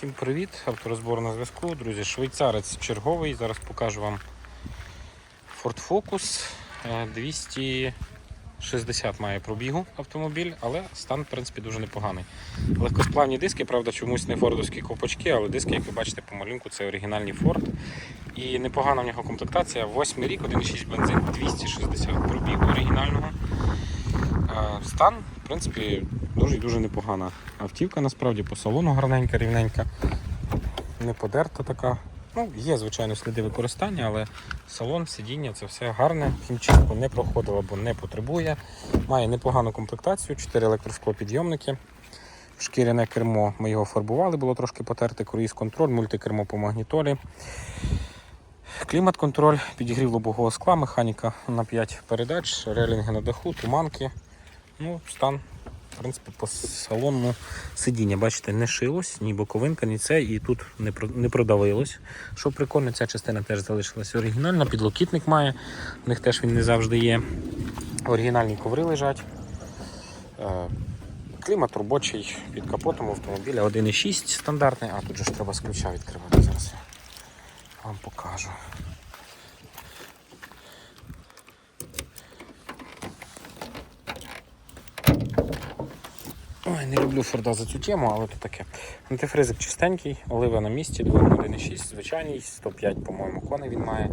Всім привіт! Авторозбор на зв'язку. Друзі, швейцарець черговий. Зараз покажу вам Ford Focus. Е, 260 має пробігу автомобіль, але стан в принципі дуже непоганий. Легкосплавні диски, правда, чомусь не фордовські ковпачки, але диски, як ви бачите по малюнку, це оригінальний Ford. І непогана в нього комплектація. 8 рік, 1,6 бензин, 260 пробігу оригінального. Е, Стан, в принципі, дуже-дуже непогана автівка, насправді по салону гарненька, рівненька, не подерта така. Ну, є, звичайно, сліди використання, але салон, сидіння це все гарне, хімчистку не проходило або не потребує. Має непогану комплектацію, 4 електросклопідйомники. Шкіряне кермо ми його фарбували, було трошки потерте, круїз-контроль, мультикермо по магнітолі. Клімат-контроль, підігрів лобового скла, механіка на 5 передач, релінги на даху, туманки. Ну, стан, в принципі, по салону сидіння, бачите, не шилось, ні боковинка, ні це, і тут не, не продавилось. Що прикольно, ця частина теж залишилася оригінальна, підлокітник має, в них теж він не завжди є. Оригінальні коври лежать. Е, Клімат робочий під капотом автомобіля 1,6 стандартний, а тут же ж треба з ключа відкривати. Зараз я вам покажу. Ой, не люблю Форда за цю тему, але то таке. Антифризик чистенький, олива на місці, двигун 1.6, звичайний, 105, по-моєму, коней він має.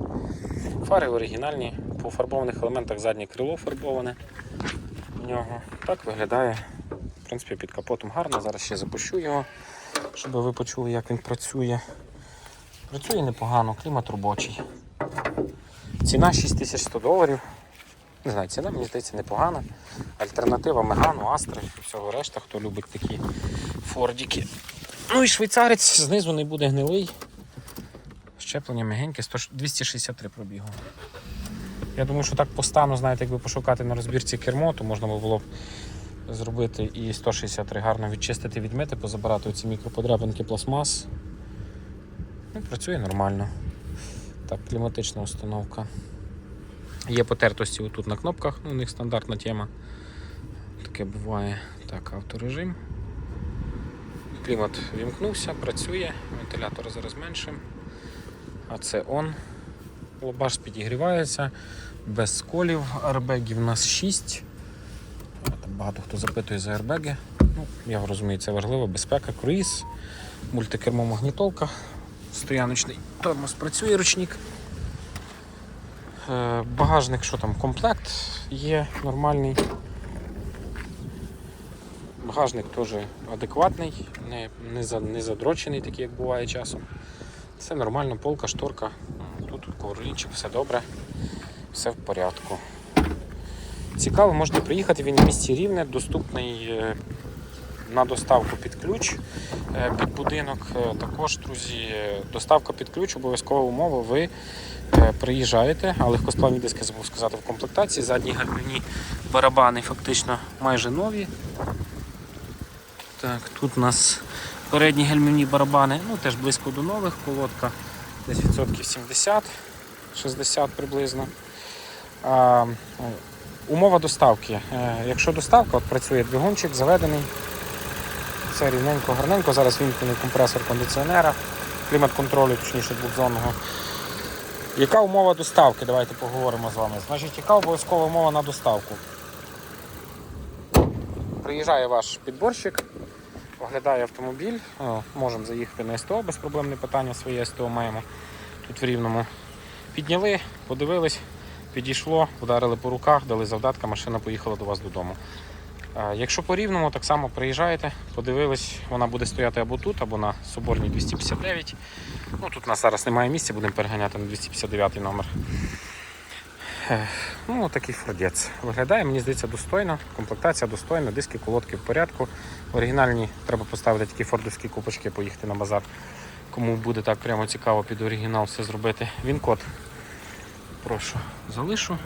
Фари оригінальні, по фарбованих елементах заднє крило фарбоване в нього. Так виглядає, в принципі, під капотом гарно. Зараз ще запущу його, щоб ви почули, як він працює. Працює непогано, клімат робочий. Ціна 6100 доларів. Не знаю, ціна, мені здається, непогана. Альтернатива Мегану, Астри і всього решта, хто любить такі фордіки. Ну і швейцарець знизу не буде гнилий. Щеплення мягеньке, 263 пробігу. Я думаю, що так по стану, знаєте, якби пошукати на розбірці кермо, то можна було б зробити і 163 гарно відчистити, відмити, позабирати оці мікроподряпинки пластмас. Ну, працює нормально. Так, кліматична установка. Є потертості отут на кнопках, ну, у них стандартна тема. Таке буває. Так, авторежим. Клімат вімкнувся, працює, вентилятор зараз меншим. А це он. Лобаш підігрівається, без сколів. Арбегів у нас 6. Там багато хто запитує за арбеги. Ну, я розумію, це важливо. Безпека, круїз, мультикермо магнітолка, стояночний тормоз працює ручник. Е, Багажник, що там, комплект є нормальний. Багажник теж адекватний, не, не, за, не задрочений, такий, як буває часом. Все нормально, полка, шторка. Тут ковролінчик, все добре, все в порядку. Цікаво, можна приїхати, він в місті рівне, доступний е, на доставку під ключ е, під будинок. Е, Також, друзі, е, доставка під ключ, обов'язкова умова. Ви приїжджаєте, а легкосплавні диски забув сказати в комплектації. Задні гальмівні барабани фактично майже нові. Так, тут у нас передні гальмівні барабани, ну теж близько до нових, колодка десь відсотків 70, 60 приблизно. А, е, умова доставки. Якщо доставка, от працює двигунчик, заведений, все рівненько, гарненько. Зараз вімкнений компресор кондиціонера, клімат-контролю, точніше двохзонного. Яка умова доставки? Давайте поговоримо з вами. Значить, яка обов'язкова умова на доставку? Приїжджає ваш підборщик, оглядає автомобіль, О, можемо заїхати на СТО, без проблем не питання, своє СТО маємо тут в Рівному. Підняли, подивились, підійшло, вдарили по руках, дали завдатка, машина поїхала до вас додому. Якщо по так само приїжджаєте, подивились, вона буде стояти або тут, або на Соборній 259. Ну, тут у нас зараз немає місця, будемо переганяти на 259 номер. Е, Ну, такий фордець. Виглядає, мені здається, достойно. Комплектація достойна, диски, колодки в порядку. Оригінальні треба поставити такі фордовські купочки, поїхати на базар. Кому буде так прямо цікаво під оригінал все зробити. Він код. Прошу, залишу.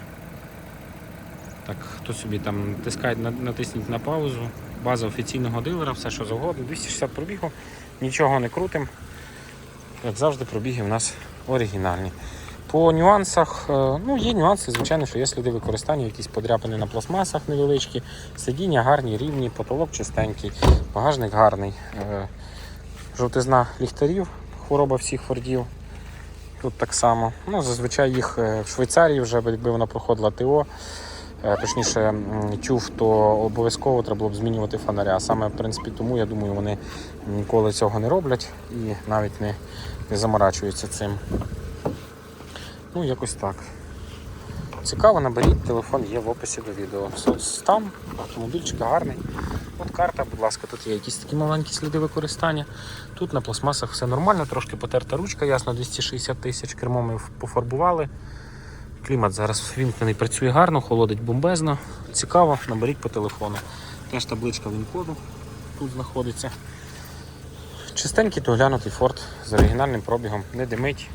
Так, хто собі там натискає, натисніть на паузу. База офіційного дилера, все що завгодно. 260 пробігу, нічого не крутим. Як завжди, пробіги в нас оригінальні. По нюансах, е, ну є нюанси, звичайно, що є сліди використання, якісь подряпини на пластмасах невеличкі, сидіння гарні, рівні, потолок чистенький, багажник гарний. Е, жовтизна ліхтарів, хвороба всіх фордів. Тут так само. Ну, зазвичай їх е, в Швейцарії вже, якби вона проходила ТО, точніше м, чув, то обов'язково треба було б змінювати фонаря. Саме в принципі тому я думаю, вони ніколи цього не роблять і навіть не, не заморачуються цим. Ну, якось так. Цікаво, наберіть, телефон є в описі до відео. Соцстан, автомобільчик гарний. От карта, будь ласка, тут є якісь такі маленькі сліди використання. Тут на пластмасах все нормально, трошки потерта ручка, ясно, 260 тисяч, кермо ми пофарбували. Клімат зараз вімкнений, працює гарно, холодить бомбезно. Цікаво, наберіть по телефону. Теж табличка він-коду тут знаходиться. Чистенький доглянутий форт з оригінальним пробігом, не димить.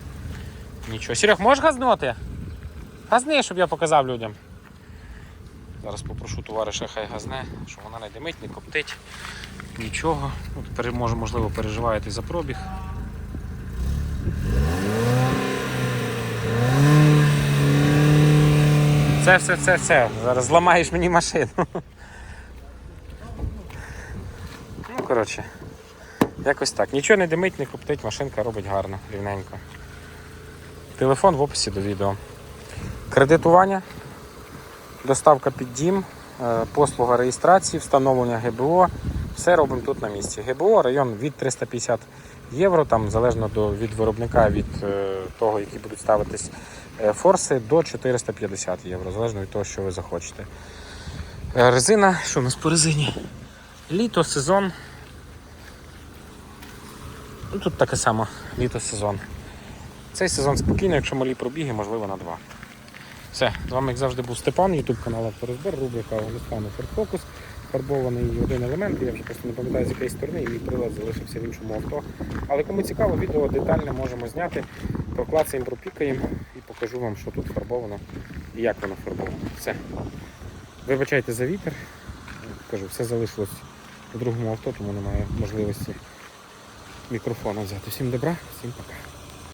Нічого. Серег, можеш газнути? Газни, щоб я показав людям. Зараз попрошу товариша, хай газне, щоб вона не димить, не коптить. Нічого. Ну, пере- може, можливо, переживаєте за пробіг. Це все, все, все. Зараз зламаєш мені машину. Ну, коротше, якось так. Нічого не димить, не коптить, машинка робить гарно, рівненько. Телефон в описі до відео. Кредитування, доставка під дім, е, послуга реєстрації, встановлення ГБО. Все робимо тут на місці. ГБО район від 350 євро, там залежно до, від виробника, від е, того, які будуть ставитись форси, до 450 євро, залежно від того, що ви захочете. Е, Резина, що у нас по резині? Літо, сезон. Ну, тут таке саме, літо, сезон. Цей сезон спокійно, якщо малі пробіги, можливо, на два. Все, з вами, як завжди, був Степан, Ютуб канал Авторозбор, рубрика Ford Focus. Фарбований один елемент, я вже просто не пам'ятаю з якої сторони, і мій прилад залишився в іншому авто. Але кому цікаво, відео детально можемо зняти, проклацаємо, пропікаємо і покажу вам, що тут фарбовано і як воно фарбовано. Все. Вибачайте за вітер. Кажу, все залишилось у другому авто, тому немає можливості мікрофона взяти. Всім добра, всім пока.